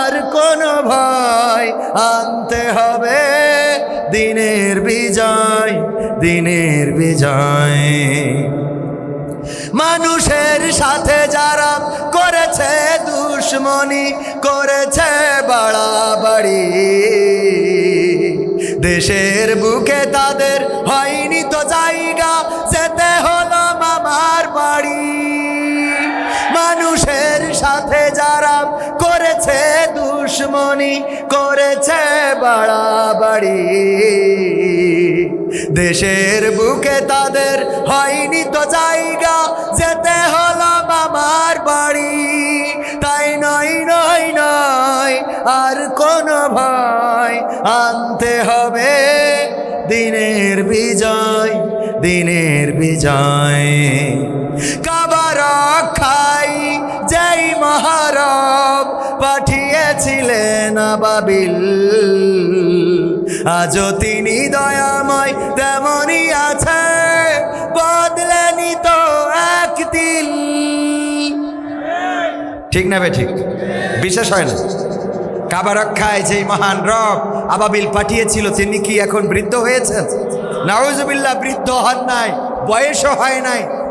আর কোনো ভয় আনতে হবে। দিনের বিজয় দিনের বিজয়। মানুষের সাথে যারা করেছে দুশ্মনী, করেছে বাড়াবাড়ি, দেশের বুকে তাদের হয়নি দুশ্মনী করেছে বাড়াবাড়ি। দেশের বুকে তাদের হয়নি তো জায়গা, যেতে হলো মামার বাড়ি। তাই নয় নয় নয়, আর কোন ভয়। আনতে হবে দিনের বিজয় দিনের বিজয়। পাঠিয়েছিলেন বাবিল। আজও তিনি দয়াময় তেমনই আছে বদলেনি তো এক দিল ঠিক না বে ঠিক? বিশেষ হয় না। কাবা রক্ষায় যেই মহান রব আবাবিল পাঠিয়েছিল, তিনি কি এখন বৃদ্ধ হয়েছেন? নাউজুবিল্লাহ, বৃদ্ধ হন নাই, বয়সও হয় নাই।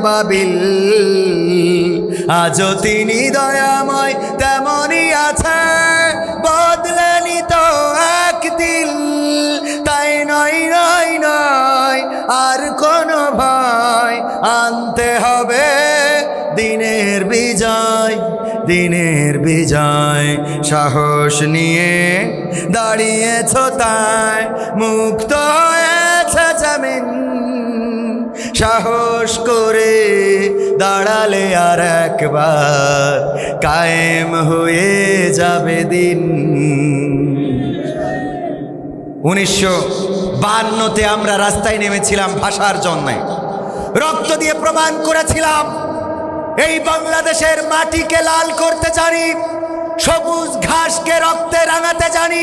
বাবিল। আজও তিনি দয়াময় তেমনই আছে। বদলেনি তো এক দিল। তাই নয় নয় নয়, আর কোনো ভয়। আনতে হবে দিনের বিজয় দিনের বিজয়। সাহস নিয়ে দাঁড়িয়েছ তাই। মুক্ত হয়েছে জামিন। সাহস করে দাঁড়ালে আর একবার কায়েম হয়ে যাবে দিন। উনিশশো বান্নতে আমরা রাস্তায় নেমেছিলাম ভাষার জন্যে। রক্ত দিয়ে প্রমাণ করেছিলাম, এই বাংলাদেশের মাটিকে লাল করতে জানি, সবুজ ঘাসকে রক্তে রাঙাতে জানি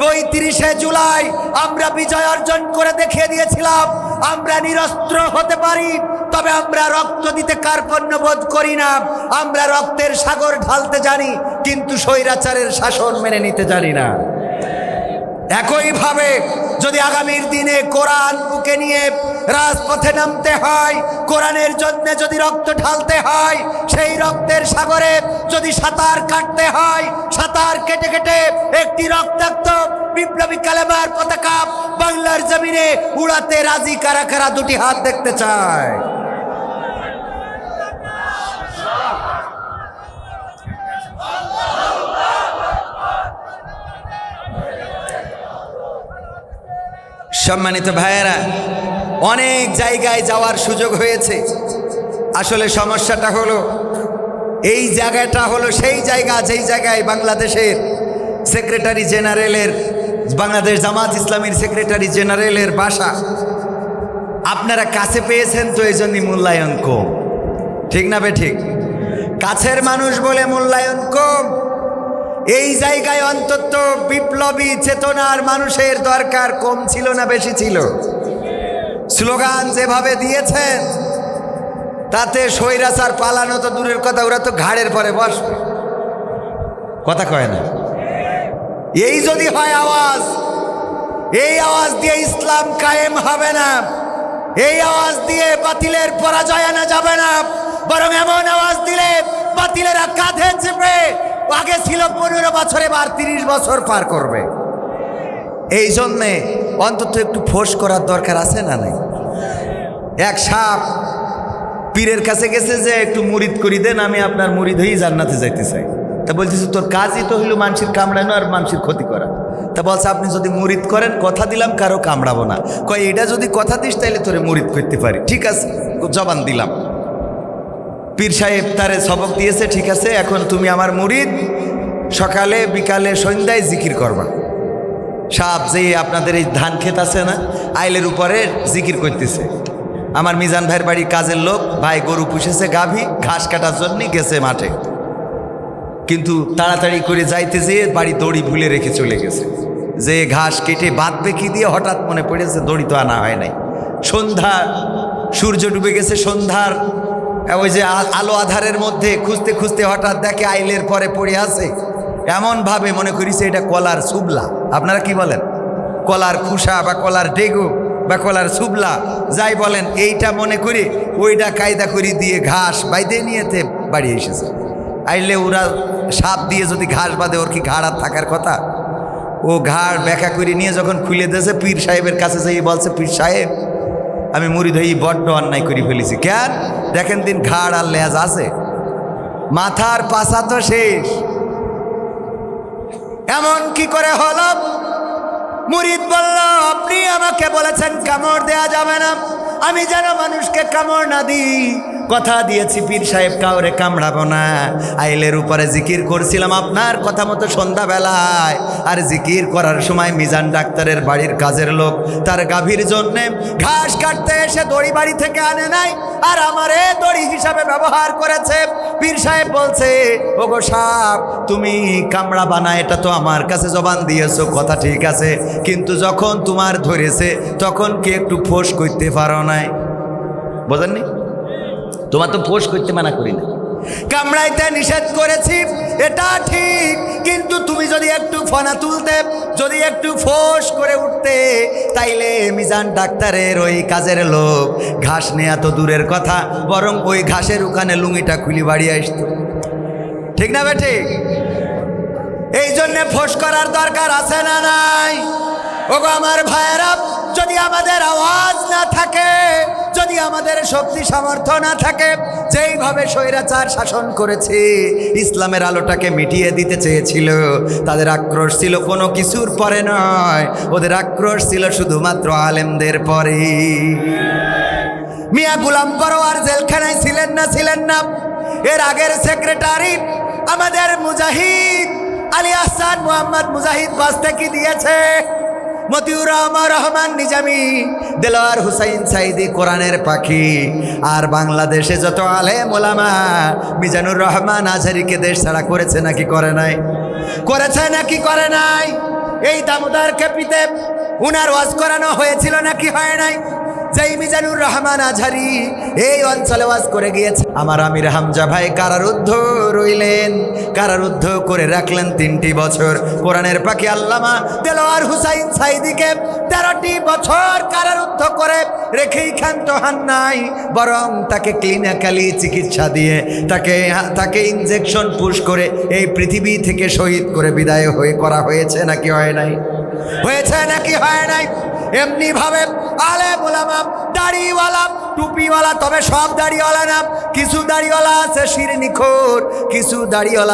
পঁয়ত্রিশে জুলাই আমরা বিজয় অর্জন করে দেখিয়ে দিয়েছিলাম। আমরা নিরস্ত্র হতে পারি, তবে আমরা রক্ত দিতে কার্পণ্য বোধ করি না। আমরা রক্তের সাগর ঢালতে জানি, কিন্তু স্বৈরাচারের শাসন মেনে নিতে জানি না। একইভাবে যদি আগামীর দিনে কোরআন বুকে নিয়ে রাজপথে নামতে হয়, কোরআনের জন্য যদি রক্ত ঢালতে হয়, সেই রক্তের সাগরে যদি সাঁতার কাটতে হয়, সাঁতার কেটে কেটে একটি রক্তাক্ত বিপ্লবী কালেমার পতাকা বাংলার জমিনে উড়াতে রাজি কারা কারা দুটি হাত দেখতে চায়? সম্মানিত ভাইয়েরা, অনেক জায়গায় যাওয়ার সুযোগ হয়েছে। আসলে সমস্যাটা হলো, এই জায়গাটা হলো সেই জায়গা, যেই জায়গায় বাংলাদেশের সেক্রেটারি জেনারেলের, বাংলাদেশ জামাত ইসলামীর সেক্রেটারি জেনারেলের বাসা। আপনারা কাছে পেয়েছেন তো এই জন্যই মূল্যায়ন কম। ঠিক না বে ঠিক? কাছের মানুষ বলে মূল্যায়ন কম। এই জায়গায় অন্তত বিপ্লবী, চেতনার মানুষের দরকার কম ছিল না বেশি ছিল। স্লোগান যেভাবে দিয়েছেন, তাতে স্বৈরাচার পালানো তো দূরের কথা, ওরা তো ঘাড়ের পরে বসবে। কথা কয় না। এই যদি হয় আওয়াজ, এই আওয়াজ দিয়ে ইসলাম কায়েম হবে না, এই আওয়াজ দিয়ে বাতিলের পরাজয় আনা যাবে না, বরং এমন আওয়াজ দিলে বাতিলেরা কাঁধে চেপে আগে ছিল পনেরো বছরে বার তিরিশ বছর পার করবে। এই জন্যে অন্তত একটু ফোর্স করার দরকার আছে না নাই? এক সাপ পীরের কাছে গেছে যে, একটু মুরিদ করি দেন, আমি আপনার মুরিদ হয়েই জান্নাতে যাইতে চাই। তা বলতেছে, তোর কাজই তো হইল মানুষের কামড়ানো আর মানুষের ক্ষতি করা। তা বলছে, আপনি যদি মুরিদ করেন, কথা দিলাম, কারও কামড়াবো না। কয়, এটা যদি কথা দিস তাহলে তোরে মুরিদ করতে পারি। ঠিক আছে, জবান দিলাম। পীর সাহেব তারে সবক দিয়েছে, ঠিক আছে, এখন তুমি আমার মুরিদ। সকালে, বিকালে, সন্ধ্যায় জিকির করবা। সাপ যে আপনাদের এই ধান ক্ষেত আছে না, আইলের উপরে জিকির করতেছে। আমার মিজান ভাইয়ের বাড়ির কাজের লোক, ভাই গরু পুষেছে, গাভী, ঘাস কাটার জন্য গেছে মাঠে। কিন্তু তাড়াতাড়ি করে যাইতে যেয়ে বাড়ি দড়ি ভুলে রেখে চলে গেছে। যে ঘাস কেটে বাঁধবে কি দিয়ে, হঠাৎ মনে পড়েছে দড়ি তো আনা হয় নাই। সন্ধ্যা, সূর্য ডুবে গেছে, সন্ধ্যার ওই যে আলো আধারের মধ্যে খুঁজতে খুঁজতে হঠাৎ দেখে আইলের পরে পড়ে আছে। এমনভাবে মনে করিছে এটা কলার সুবলা আপনারা কি বলেন? কলার খুসা বা কলার ডেগু বা কলার সুবলা যাই বলেন, এইটা মনে করি ওইটা কায়দা করি দিয়ে ঘাস বাইদে নিয়েতে বাড়ি এসেছে। আইলে ওরা সাপ দিয়ে যদি ঘাস বাঁধে, ওর কি ঘাড় আর থাকার কথা? ও ঘাড় ব্যাখ্যা করে নিয়ে যখন খুলে দিয়েছে পীর সাহেবের কাছে যেয়ে বলছে, পীর সাহেব, আমি মুড়ি ধই বড্ড অন্যায় করে ফেলেছি। কেন? দেখেন দিন ঘাড় আর লেজ আছে। মাথার পাশা তো শেষ। এমন কি করে হলো? মুরিদ বলল, আপনি আমাকে বলেছেন কামড় দেয়া যাবে না। আমি যেন মানুষকে কামড় না দিই। কথা দিয়েছি পীর সাহেব, কাউরে কামড়াবো না। আইলের উপরে জিকির করছিলাম আপনার কথা মতো সন্ধ্যাবেলায়। আর জিকির করার সময় মিজান ডাক্তারের বাড়ির কাজের লোক, তার গাভীর জন্যে ঘাস কাটতে এসে দড়ি বাড়ি থেকে আনে নাই, আর আমারে দড়ি হিসাবে ব্যবহার করেছে। পীর সাহেব বলছে, ওগো সাপ, তুমি কামড়া বানা, এটা তো আমার কাছে জবান দিয়েছ, কথা ঠিক আছে, কিন্তু যখন তোমার ধরেছে, তখন কি একটু ফোঁস করতে পারো নাই? বোঝেননি? তোমার তো ফোঁস করতে মানা করি না কামড়াইতে নিষেধ করেছি, এটা ঠিক। কিন্তু তুমি যদি একটু ফনা তুলতে, যদি একটু ফোঁস করে উঠতে, তাইলে মিজান ডাক্তারের ওই কাজের লোক ঘাস নেয়া তো দূরের কথা, বরং ওই ঘাসের ওখানে লুঙ্গিটা খুলি বাড়ি আসতো। ঠিক না বেটি এই জন্যে ফোঁস করার দরকার আছে না নাই? ওগো আমার ভাইয়েরা, যদি আমাদের আওয়াজ না থাকে, যদি আমাদের শক্তি সামর্থ্য না থাকে, যেইভাবে স্বৈরাচার শাসন করেছে, ইসলামের আলোটাকে মিটিয়ে দিতে চেয়েছিল, তাদের আক্রোশ ছিল কোনো কিছুর পরে নয়। ওদের আক্রোশ ছিল শুধুমাত্র আলেমদের পরে। মিয়া গুলাম পরোয়ার জেলখানায় ছিলেন না ছিলেন না। এর আগের সেক্রেটারি আমাদের মুজাহিদ, আলী আহসান মোহাম্মদ মুজাহিদ বাস্তে কি দিয়েছে। মতিউর রহমান রহমান নিজামি, দেলোয়ার হুসাইন সাইদি, কোরআনের পাখি। আর বাংলাদেশে যত আলে মোলামা মিজানুর রহমান আজহারিকে দেশ ছাড়া করেছে নাকি করে নাই? করেছে নাকি করে নাই? এই দামোদার কেপিতে উনার ওয়াজ করানো হয়েছিল নাকি হয় নাই? যেই মিজানুর রহমান আঝারি এই অঞ্চলে ওয়াজ করে গিয়েছে। আমার আমির হামজা ভাই কারারুদ্ধ রইলেন। কারারুদ্ধ করে রাখলেন তিনটি বছর। কোরআনের পাখি আল্লামা দেলোয়ার হুসাইন সাইদিকে তেরোটি বছর কারারুদ্ধ করে রেখেই ক্ষান্ত হান নাই। বরং তাকে ক্লিনিক্যালি চিকিৎসা দিয়ে তাকে তাকে ইনজেকশন পুশ করে এই পৃথিবী থেকে শহীদ করে বিদায় হয়ে করা হয়েছে নাকি হয় নাই? হয়েছে নাকি হয় নাই? এমনি ভাবে আলে বলাম দাড়িওয়ালাম টুপিওয়ালা, তবে সব দাড়িওয়ালা নাম কিছু দাড়িওয়ালা আছে শির নিখোর কিছু দাড়িওয়ালা